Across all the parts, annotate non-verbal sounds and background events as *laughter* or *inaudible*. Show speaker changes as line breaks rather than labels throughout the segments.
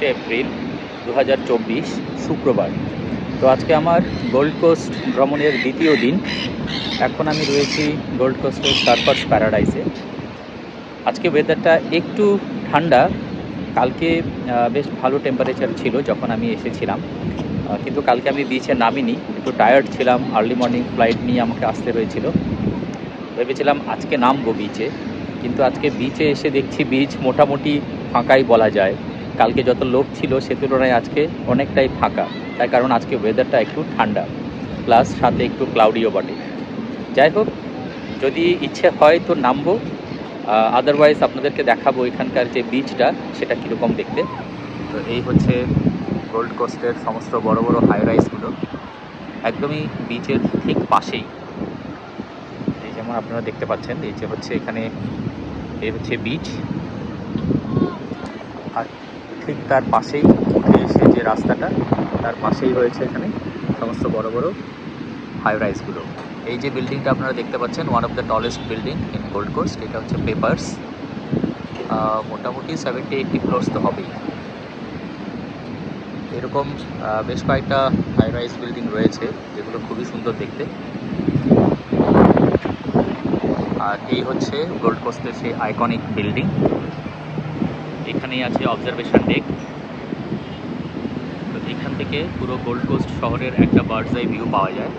ছাব্বিশে এপ্রিল দু হাজার চব্বিশ, শুক্রবার। তো আজকে আমার গোল্ড কোস্ট ভ্রমণের দ্বিতীয় দিন। এখন আমি রয়েছি গোল্ড কোস্টের সার্ফার্স প্যারাডাইসে। আজকে ওয়েদারটা একটু ঠান্ডা। কালকে বেশ ভালো টেম্পারেচার ছিল যখন আমি এসেছিলাম। কিন্তু কালকে আমি বিচে নামিনি। একটু টায়ার্ড ছিলাম। আর্লি মর্নিং ফ্লাইট নিয়ে আমাকে আসতে হয়েছিল। ভেবেছিলাম আজকে নামবো বিচে কিন্তু আজকে বিচে এসে দেখছি বিচ মোটামুটি ফাঁকাই বলা যায়। কালকে যত লোক ছিল সে তুলনায় আজকে অনেকটাই ফাঁকা। তাই কারণ আজকে ওয়েদারটা একটু ঠান্ডা। প্লাস সাথে একটু ক্লাউডিও বটে। যাই হোক, যদি ইচ্ছে হয় তো নামবো। আদারওয়াইজ আপনাদেরকে দেখাবো এখানকার যে বিচটা সেটা কীরকম দেখতে। তো এই হচ্ছে গোল্ড কোস্টের সমস্ত বড় বড় হাই রাইসগুলো একদমই বিচের ঠিক পাশেই। এই যেমন আপনারা দেখতে পাচ্ছেন, এই যে হচ্ছে এখানে, এই হচ্ছে বিচ আর ঠিক তার পাশেই উঠে এসে যে রাস্তাটা, তার পাশেই রয়েছে এখানে সমস্ত বড় বড় হাই রাইসগুলো এই যে বিল্ডিংটা আপনারা দেখতে পাচ্ছেন one of the tallest building in Gold Coast এটা হচ্ছে পেপার্স মোটামুটি সেভেন্টি এইটটি ফ্লোর্স তো হবেই। এরকম বেশ কয়েকটা হাই রাইস বিল্ডিং রয়েছে, যেগুলো খুবই সুন্দর দেখতে। আর এই হচ্ছে গোল্ড কোস্টের সেই আইকনিক বিল্ডিং এখানেই আছে অবজারভেশন ডেক তো এখান থেকে পুরো গোল্ড কোস্ট শহরের একটা বার্ডস আই ভিউ পাওয়া যায়।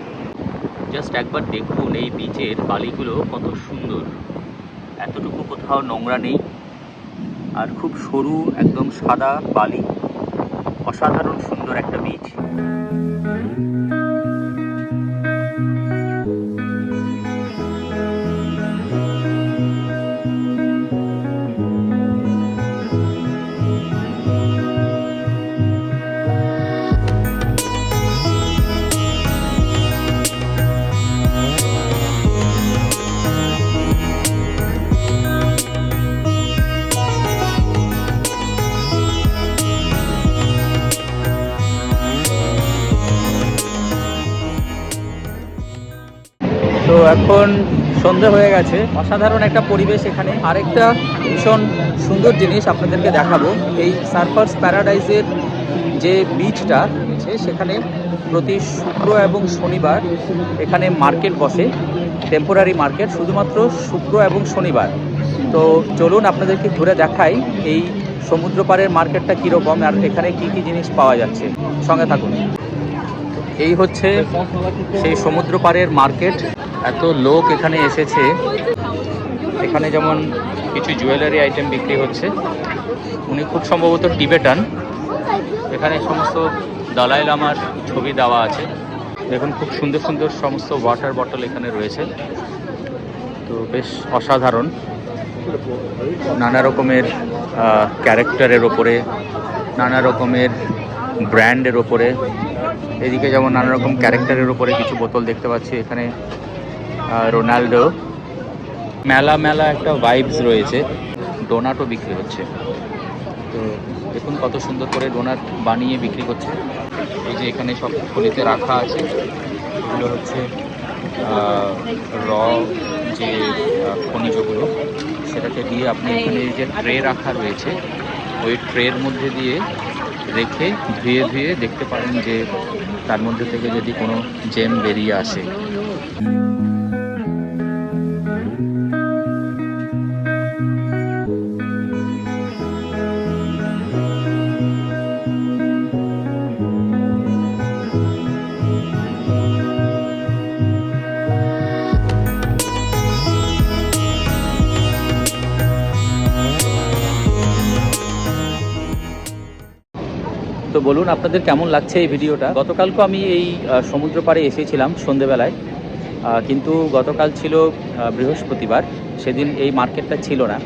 জাস্ট একবার দেখুন এই বিচের বালিগুলো কত সুন্দর। এতটুকু কোথাও নোংরা নেই। আর খুব সরু, একদম সাদা বালি। অসাধারণ সুন্দর একটা বিচ তো এখন সন্ধে হয়ে গেছে। অসাধারণ একটা পরিবেশ এখানে। আরেকটা ভীষণ সুন্দর জিনিস আপনাদেরকে দেখাবো। এই সার্ফার্স প্যারাডাইজের যে বিচটা আছে সেখানে প্রতি শুক্র এবং শনিবার এখানে মার্কেট বসে টেম্পোরারি মার্কেট, শুধুমাত্র শুক্র এবং শনিবার। তো চলুন আপনাদেরকে ঘুরে দেখাই এই সমুদ্র পাড়ের মার্কেটটা কীরকম আর এখানে কি কি জিনিস পাওয়া যাচ্ছে। সঙ্গে থাকুন। এই হচ্ছে সেই সমুদ্র পাড়ের মার্কেট। এত লোক এখানে এসেছে। এখানে যেমন কিছু জুয়েলারি আইটেম বিক্রি হচ্ছে। উনি খুব সম্ভবত টিবেটান। এখানে সমস্ত দালাই লামার ছবি দেওয়া আছে। দেখুন, খুব সুন্দর সুন্দর সমস্ত ওয়াটার বটল এখানে রয়েছে। তো বেশ অসাধারণ। নানা রকমের ক্যারেক্টারের ওপরে, নানা রকমের ব্র্যান্ডের ওপরে। এদিকে যেমন নানা রকম ক্যারেক্টারের উপরে কিছু বোতল দেখতে পাচ্ছি এখানে রোনাল্ডো মেলা মেলা একটা ভাইবস রয়েছে। ডোনাটও বিক্রি হচ্ছে। তো দেখুন কত সুন্দর করে ডোনাট বানিয়ে বিক্রি করছে। এই যে এখানে সব থলিতে রাখা আছে। এগুলো হচ্ছে র যে খনিজগুলো, সেটাকে দিয়ে আপনি এখানে এই যে ট্রে রাখা রয়েছে, ওই ট্রের মধ্যে দিয়ে রেখে ধুয়ে ধুয়ে দেখতে পারেন যে তার মধ্যে থেকে যদি কোনো জেম বেরিয়ে আসে। তো বলুন, আপনাদের কেমন লাগছে এই ভিডিওটা? গতকালকে আমি এই সমুদ্র পাড়ে এসেছিলাম সন্ধেবেলায়। কিন্তু গতকাল ছিল বৃহস্পতিবার। সেদিন এই মার্কেটটা ছিল না।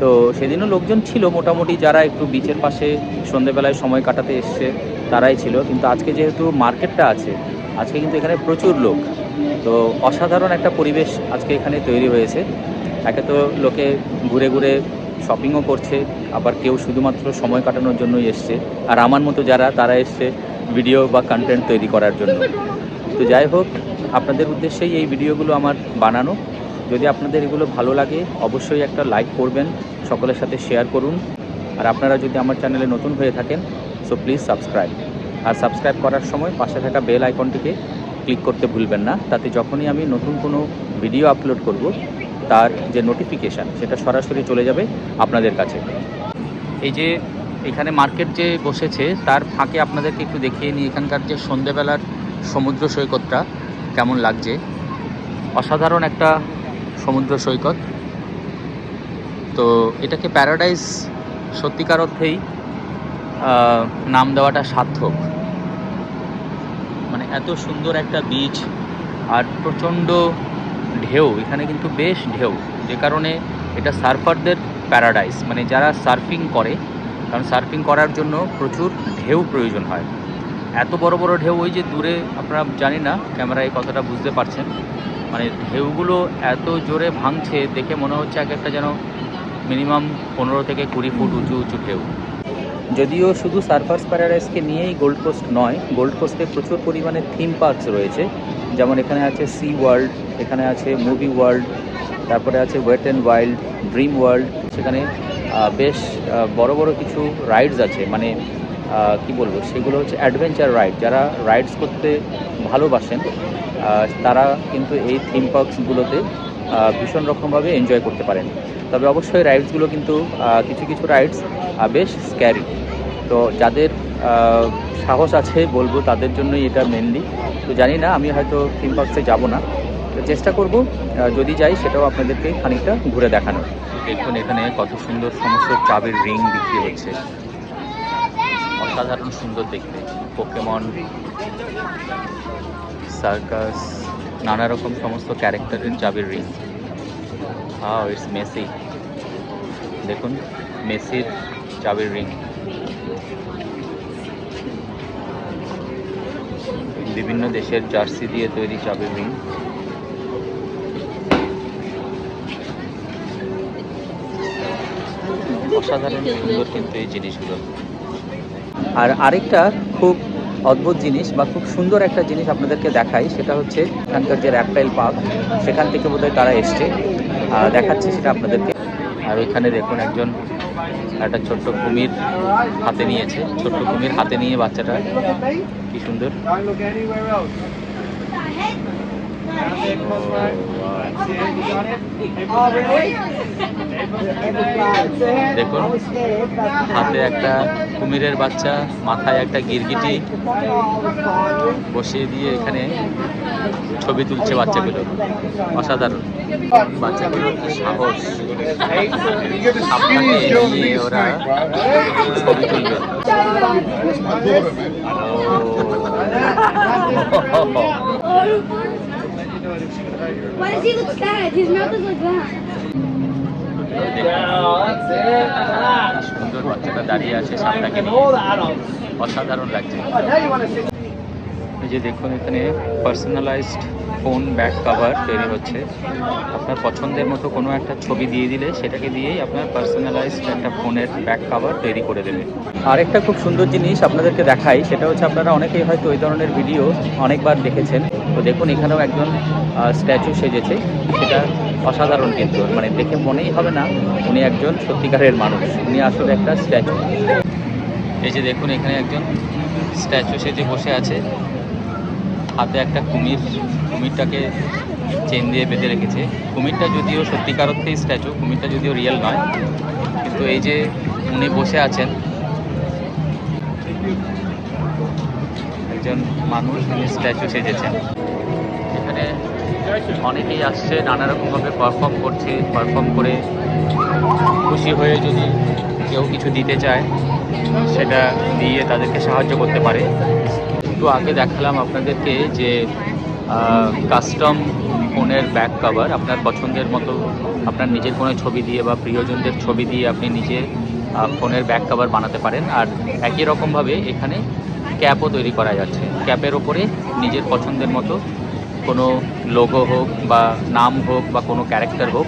তো সেদিনও লোকজন ছিল মোটামুটি, যারা একটু বিচের পাশে সন্ধেবেলায় সময় কাটাতে এসছে, তারাই ছিল। কিন্তু আজকে যেহেতু মার্কেটটা আছে, আজকে কিন্তু এখানে প্রচুর লোক। তো অসাধারণ একটা পরিবেশ আজকে এখানে তৈরি হয়েছে। একে তো লোকে ঘুরে ঘুরে শপিংও করছে, আবার কেউ শুধুমাত্র সময় কাটানোর জন্যই এসছে। আর আমার মতো যারা, তারা এসছে ভিডিও বা কন্টেন্ট তৈরি করার জন্য। তো যাই হোক, আপনাদের উদ্দেশ্যেই এই ভিডিওগুলো আমার বানানো। যদি আপনাদের এগুলো ভালো লাগে, অবশ্যই একটা লাইক করবেন, সকলের সাথে শেয়ার করুন। আর আপনারা যদি আমার চ্যানেলে নতুন হয়ে থাকেন সো প্লিজ সাবস্ক্রাইব আর সাবস্ক্রাইব করার সময় পাশে থাকা বেল আইকনটিকে ক্লিক করতে ভুলবেন না। তাতে যখনই আমি নতুন কোনো ভিডিও আপলোড করব তার যে নোটিফিকেশান সেটা সরাসরি চলে যাবে আপনাদের কাছে। এই যে এখানে মার্কেট যে বসেছে, তার ফাঁকে আপনাদেরকে একটু দেখিয়ে নিই এখানকার যে সন্ধেবেলার সমুদ্র সৈকতটা, কেমন লাগছে? অসাধারণ একটা সমুদ্র সৈকত। তো এটাকে প্যারাডাইস সত্যিকার অর্থেই নাম দেওয়াটা সার্থক। মানে এত সুন্দর একটা বিচ আর প্রচণ্ড ঢেউ এখানে কিন্তু বেশ ঢেউ। যে কারণে এটা সার্ফারদের প্যারাডাইস মানে যারা সার্ফিং করে কারণ সার্ফিং করার জন্য প্রচুর ঢেউ প্রয়োজন হয়। এত বড় বড় ঢেউ ওই যে দূরে আপনারা জানি না ক্যামেরায় এই কথাটা বুঝতে পারছেন। মানে ঢেউগুলো এত জোরে ভাঙছে দেখে মনে হচ্ছে এক একটা যেন মিনিমাম পনেরো থেকে কুড়ি ফুট উঁচু উঁচু ঢেউ। যদিও শুধু সার্ফার্স প্যারাডাইসকে নিয়েই গোল্ড কোস্ট নয়, গোল্ড কোস্টে প্রচুর পরিমাণে থিম পার্কস রয়েছে। যেমন এখানে আছে সি ওয়ার্ল্ড, এখানে আছে মুভি ওয়ার্ল্ড, তারপরে আছে wet and wild, dream world, সেখানে বেশ বড় বড় কিছু রাইডস আছে। মানে কি বলব, সেগুলো হচ্ছে অ্যাডভেঞ্চার রাইড। যারা রাইডস করতে ভালোবাসেন তারা কিন্তু এই থিম পার্কসগুলোতে ভীষণ রকমভাবে এনজয় করতে পারেন। তবে অবশ্যই রাইডসগুলো কিন্তু কিছু কিছু রাইডস বেশ স্ক্যারি তো যাদের সাহস আছে বলব, তাদের জন্যই এটা মেনলি তো জানি না, আমি হয়তো থিম পার্কসে যাব না। চেষ্টা করব যদি যাই, সেটাও আপনাদেরকে খানিকটা ঘুরে দেখানো দেখুন, এখানে কত সুন্দর সমস্ত চাবের রিং বিক্রি হচ্ছে। অসাধারণ সুন্দর দেখতে। পোকেমন সার্কাস নানা রকম সমস্ত ক্যারেক্টারের চাবির রিং হাও ইটস মেসি দেখুন মেসির চাবির রিং বিভিন্ন দেশের জার্সি দিয়ে তৈরি চাবির রিং অসাধারণ সুন্দর কিন্তু এই জিনিসগুলো। আর আরেকটা খুব অদ্ভুত জিনিস বা খুব সুন্দর একটা জিনিস আপনাদেরকে দেখাই, সেটা হচ্ছে এখানকার যে র্যাপটাইল পার্ক সেখান থেকে বোধহয় তারা এসছে। দেখাচ্ছে সেটা আপনাদেরকে। আর ওইখানে দেখুন একজন একটা ছোট্ট কুমির হাতে নিয়েছে। ছোট্ট কুমির হাতে নিয়ে বাচ্চাটা, কি সুন্দর। দেখুন হাতে একটা কুমিরের বাচ্চা মাথায় একটা গিরগিটি বসিয়ে দিয়ে এখানে ছবি তুলছে বাচ্চাগুলো। অসাধারণ। বাচ্চাগুলোর কি সাহস। সাপটাকে নিয়ে ওরা ছবি তুলবে। *laughs* *laughs*
Why does he look sad? His mouth is like that.
সুন্দর বাচ্চাটা দাঁড়িয়ে আছে
adults.
অসাধারণ লাগছে. এই যে দেখুন, এখানে পার্সোনালাইজড ফোন ব্যাক কভার তৈরি হচ্ছে আপনার পছন্দের মতো কোনো একটা ছবি দিয়ে দিলে সেটাকে দিয়েই আপনার পার্সোনালাইজড একটা ফোনের ব্যাক কভার তৈরি করে দেবে আরেকটা খুব সুন্দর জিনিস আপনাদেরকে দেখাই, সেটা হচ্ছে আপনারা অনেকেই হয়তো ওই ধরনের ভিডিও অনেকবার দেখেছেন দেখুন, এখানেও একজন স্ট্যাচু সেজেছে। সেটা অসাধারণ কিন্তু। মানে দেখে মনেই হবে না, উনি একজন সত্যিকারের মানুষ। উনি আসলে একটা স্ট্যাচু এই যে দেখুন, এখানে একজন স্ট্যাচু সেজে বসে আছে। হাতে একটা কুমির, কুমিরটাকে চেন দিয়ে বেঁধে রেখেছে। কুমিরটা যদিও সত্যিকার অর্থেই স্ট্যাচু কুমিরটা যদিও রিয়েল নয়, কিন্তু এই যে উনি বসে আছেন, একজন মানুষ উনি স্ট্যাচু সেজেছেন। অনেকেই আসছে নানা রকমভাবে পারফর্ম করছে পারফর্ম করে খুশি হয়ে যদি কেউ কিছু দিতে চায়, সেটা দিয়ে তাদেরকে সাহায্য করতে পারে। একটু আগে দেখালাম আপনাদেরকে যে কাস্টম ফোনের ব্যাক কভার আপনার পছন্দের মতো আপনার নিজের কোনো ছবি দিয়ে বা প্রিয়জনদের ছবি দিয়ে আপনি নিজে ফোনের ব্যাক কভার বানাতে পারেন। আর একই রকমভাবে এখানে ক্যাপও তৈরি করা যাচ্ছে। ক্যাপের ওপরে নিজের পছন্দের মতো কোনো লোগো হোক বা নাম হোক বা কোনো ক্যারেক্টার হোক,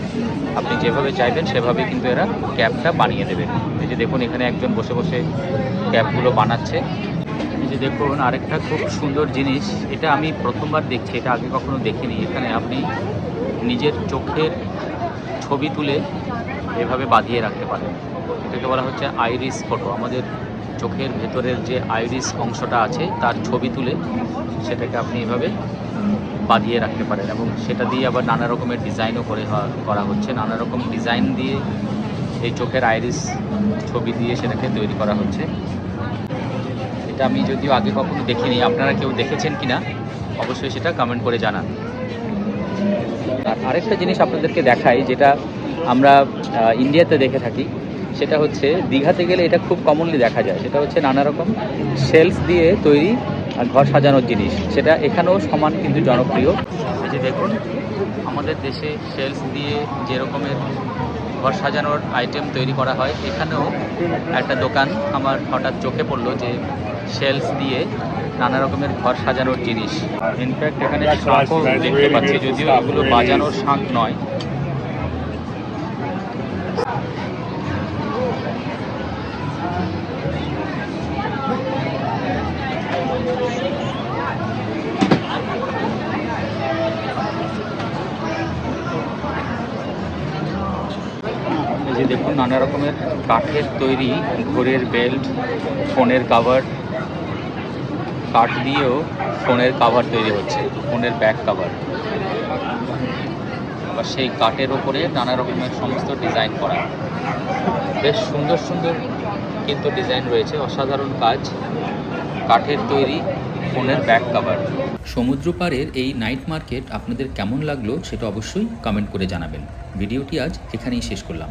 আপনি যেভাবে চাইবেন সেভাবে কিন্তু এরা ক্যাপটা বানিয়ে দেবে। এই যে দেখুন, এখানে একজন বসে বসে ক্যাবগুলো বানাচ্ছে। এই যে দেখুন, আরেকটা খুব সুন্দর জিনিস, এটা আমি প্রথমবার দেখছি, এটা আগে কখনো দেখিনি। এখানে আপনি নিজের চোখের ছবি তুলে এভাবে বাঁধিয়ে রাখতে পারেন। এটাকে বলা হচ্ছে আইরিস ফটো আমাদের চোখের ভেতরের যে আইরিস অংশটা আছে, তার ছবি তুলে সেটাকে আপনি এভাবে বাঁধিয়ে রাখতে পারেন এবং সেটা দিয়ে আবার নানা রকমের ডিজাইনও করে করা হচ্ছে। নানা রকম ডিজাইন দিয়ে এই চোখের আইরিস ছবি দিয়ে সেটাকে তৈরি করা হচ্ছে। এটা আমি যদিও আগে কখনো দেখিনি, আপনারা কেউ দেখেছেন কিনা, অবশ্যই সেটা কমেন্ট করে জানান। আর আরেকটা জিনিস আপনাদেরকে দেখাই, যেটা আমরা ইন্ডিয়াতে দেখে থাকি, সেটা হচ্ছে দীঘাতে গেলে এটা খুব কমনলি দেখা যায়। সেটা হচ্ছে নানা রকম সেলস দিয়ে তৈরি ঘর সাজানোর জিনিস। সেটা এখানেও সমান কিন্তু জনপ্রিয়। এই যে দেখুন, আমাদের দেশে সেলস দিয়ে যে রকমের ঘর সাজানোর আইটেম তৈরি করা হয়, এখানেও একটা দোকান আমার হঠাৎ চোখে পড়ল যে সেলস দিয়ে নানা রকমের ঘর সাজানোর জিনিস। ইনফ্যাক্ট এখানে শাঁখও দেখতে পাচ্ছি, যদিও এগুলো বাজানোর শাঁখ নয়। নানা রকমের কাঠের তৈরি ঘোরের বেল্ট, ফোনের কাভার কাঠ দিয়েও ফোনের কাভার তৈরি হচ্ছে, ফোনের ব্যাক কাভার বা সেই কাঠের ওপরে নানা রকমের সমস্ত ডিজাইন করা। বেশ সুন্দর সুন্দর কিন্তু ডিজাইন রয়েছে, অসাধারণ কাজ। কাঠের তৈরি ফোনের ব্যাক কাভার সমুদ্র পাড়ের এই নাইট মার্কেট আপনাদের কেমন লাগল সেটা অবশ্যই কমেন্ট করে জানাবেন। ভিডিওটি আজ এখানেই শেষ করলাম।